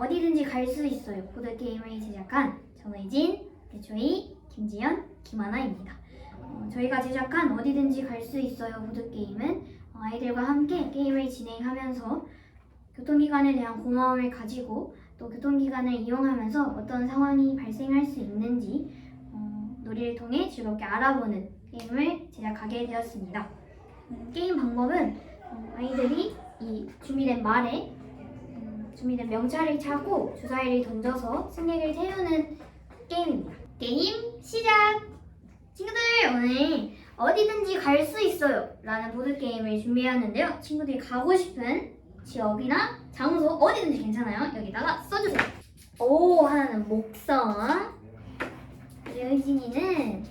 어디든지 갈 수 있어요. 보드 게임을 제작한 정의진, 배초희, 김지연, 김하나입니다. 어, 저희가 제작한 어디든지 갈 수 있어요 보드 게임은 어, 아이들과 함께 게임을 진행하면서 교통기관에 대한 고마움을 가지고 또 교통기관을 이용하면서 어떤 상황이 발생할 수 있는지 어, 놀이를 통해 즐겁게 알아보는 게임을 제작하게 되었습니다. 음, 게임 방법은 어, 아이들이 이 준비된 말에 음, 준비된 명찰을 차고 주사위를 던져서 승객을 태우는 게임입니다. 게임 시작! 친구들 오늘 어디든지 갈 수 있어요 라는 보드게임을 준비해왔는데요. 친구들이 가고 싶은 지역이나 장소 어디든지 괜찮아요. 여기다가 써주세요. 오 하나는 목성 우리 의진이는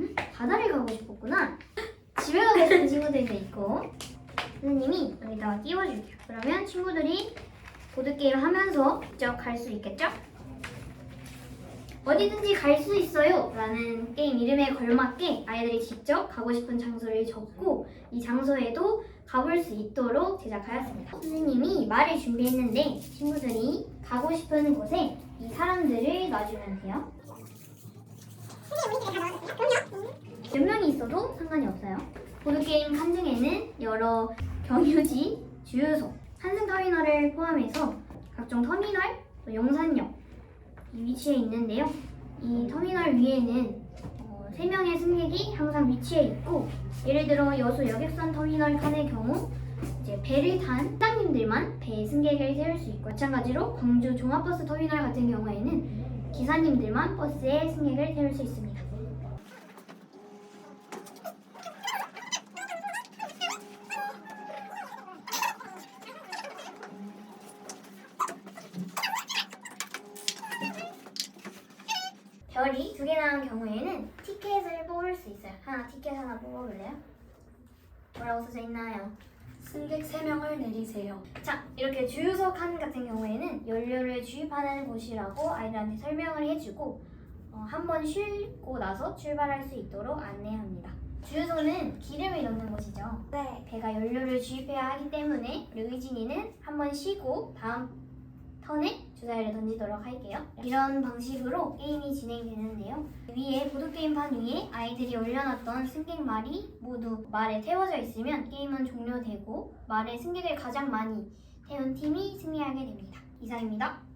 음, 바다를 가고 싶었구나. 집에 가고 싶은 친구들도 있고 선생님이 여기다가 띄워줄게요. 그러면 친구들이 보드게임 하면서 직접 갈 수 있겠죠? 어디든지 갈 수 있어요 라는 게임 이름에 걸맞게 아이들이 직접 가고 싶은 장소를 적고 이 장소에도 가볼 수 있도록 제작하였습니다. 선생님이 말을 준비했는데 친구들이 가고 싶은 곳에 이 사람들을 놔주면 돼요. 몇 명이 있어도 상관이 없어요. 보드게임 한중에는 여러 경유지, 주유소, 한승터미널을 포함해서 각종 터미널, 또 용산역 이 위치에 있는데요. 이 터미널 위에는 어, 3명의 승객이 항상 위치해 있고 예를 들어 여수 여객선 터미널 칸의 경우 이제 배를 탄 사장님들만 배에 승객을 태울 수 있고 마찬가지로 광주 종합버스 터미널 같은 경우에는 기사님들만 버스에 승객을 태울 수 있습니다. 별이 두 개 나온 경우에는 티켓을 뽑을 수 있어요. 하나 티켓 하나 뽑아볼래요? 뭐라고 써져 있나요? 승객 3명을 내리세요. 자, 이렇게 주유소 칸 같은 경우에는 연료를 주입하는 곳이라고 아이들한테 설명을 해주고 어, 한번 쉬고 나서 출발할 수 있도록 안내합니다. 주유소는 기름을 넣는 곳이죠. 네. 배가 연료를 주입해야 하기 때문에 우리 의진이는 한번 쉬고 다음 턴에 주사위를 던지도록 할게요. 이런 방식으로 게임이 진행되는데요. 위에 보드게임판 위에 아이들이 올려놨던 승객말이 모두 말에 태워져 있으면 게임은 종료되고 말에 승객을 가장 많이 태운 팀이 승리하게 됩니다. 이상입니다.